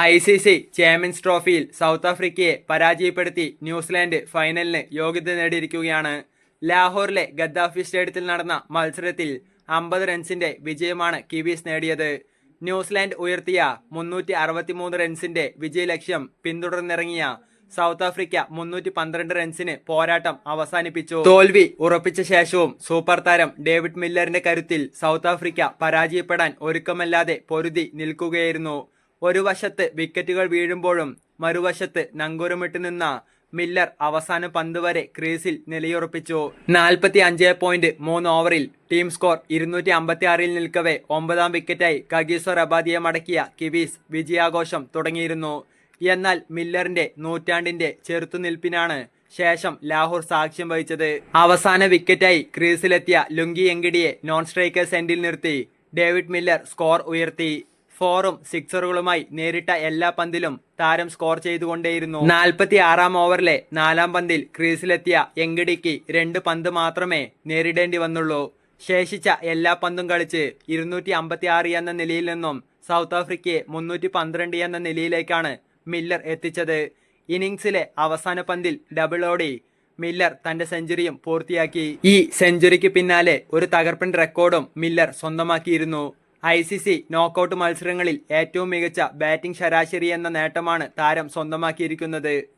I C C champions ട്രോഫിയിൽ South ആഫ്രിക്കയെ പരാജയപ്പെടുത്തി ന്യൂസിലാൻഡ് ഫൈനലിന് യോഗ്യത നേടിയിരിക്കുകയാണ്. ലാഹോറിലെ ഗദ്ദാഫി സ്റ്റേഡിയത്തിൽ നടന്ന മത്സരത്തിൽ അമ്പത് റൺസിന്റെ വിജയമാണ് കിവീസ് നേടിയത്. ന്യൂസിലാൻഡ് ഉയർത്തിയ മുന്നൂറ്റി അറുപത്തിമൂന്ന് റൺസിന്റെ വിജയലക്ഷ്യം പിന്തുടർന്നിറങ്ങിയ സൗത്ത് ആഫ്രിക്ക മുന്നൂറ്റി പന്ത്രണ്ട് റൺസിന് പോരാട്ടം അവസാനിപ്പിച്ചു. തോൽവി ഉറപ്പിച്ച ശേഷവും സൂപ്പർ താരം ഡേവിഡ് മില്ലറിന്റെ കരുത്തിൽ സൗത്ത് ആഫ്രിക്ക പരാജയപ്പെടാൻ ഒരുക്കമല്ലാതെ പൊരുതി നിൽക്കുകയായിരുന്നു. ഒരു വശത്ത് വിക്കറ്റുകൾ വീഴുമ്പോഴും മറുവശത്ത് നങ്കൂരമിട്ട് നിന്ന മില്ലർ അവസാന പന്ത് വരെ ക്രീസിൽ നിലയുറപ്പിച്ചു. നാൽപ്പത്തി അഞ്ച് പോയിന്റ് മൂന്ന് ഓവറിൽ ടീം സ്കോർ ഇരുന്നൂറ്റി അമ്പത്തി ആറിൽ നിൽക്കവെ ഒമ്പതാം വിക്കറ്റായി കഗീസോ റബാദിയെ മടക്കിയ കിവീസ് വിജയാഘോഷം തുടങ്ങിയിരുന്നു. എന്നാൽ മില്ലറിന്റെ നൂറ്റാണ്ടിന്റെ ചെറുത്തുനിൽപ്പിനാണ് ശേഷം ലാഹോർ സാക്ഷ്യം വഹിച്ചത്. അവസാന വിക്കറ്റായി ക്രീസിലെത്തിയ ലുങ്കി എങ്കിടിയെ നോൺ സ്ട്രൈക്കേഴ്സ് എൻഡിൽ നിർത്തി. ഡേവിഡ് മില്ലർ സ്കോർ ഉയർത്തി. ഫോറും സിക്സറുകളുമായി നേരിട്ട എല്ലാ പന്തിലും താരം സ്കോർ ചെയ്തുകൊണ്ടേയിരുന്നു. നാൽപ്പത്തി ആറാം ഓവറിലെ നാലാം പന്തിൽ ക്രീസിലെത്തിയ എങ്കിടിക്ക് രണ്ട് പന്ത് മാത്രമേ നേരിടേണ്ടി വന്നുള്ളൂ. ശേഷിച്ച എല്ലാ പന്തും കളിച്ച് ഇരുന്നൂറ്റി അമ്പത്തി ആറ് എന്ന നിലയിൽ നിന്നും സൗത്ത് ആഫ്രിക്കയെ മുന്നൂറ്റി പന്ത്രണ്ട് എന്ന നിലയിലേക്കാണ് മില്ലർ എത്തിച്ചത്. ഇന്നിങ്സിലെ അവസാന പന്തിൽ ഡബിൾ ഓടി മില്ലർ തന്റെ സെഞ്ചുറിയും പൂർത്തിയാക്കി. ഈ സെഞ്ചുറിക്ക് പിന്നാലെ ഒരു തകർപ്പൻ റെക്കോർഡും മില്ലർ സ്വന്തമാക്കിയിരുന്നു. ഐ സി സി നോക്കൌട്ട് മത്സരങ്ങളിൽ ഏറ്റവും മികച്ച ബാറ്റിംഗ് ശരാശരി എന്ന നേട്ടമാണ് താരം സ്വന്തമാക്കിയിരിക്കുന്നത്.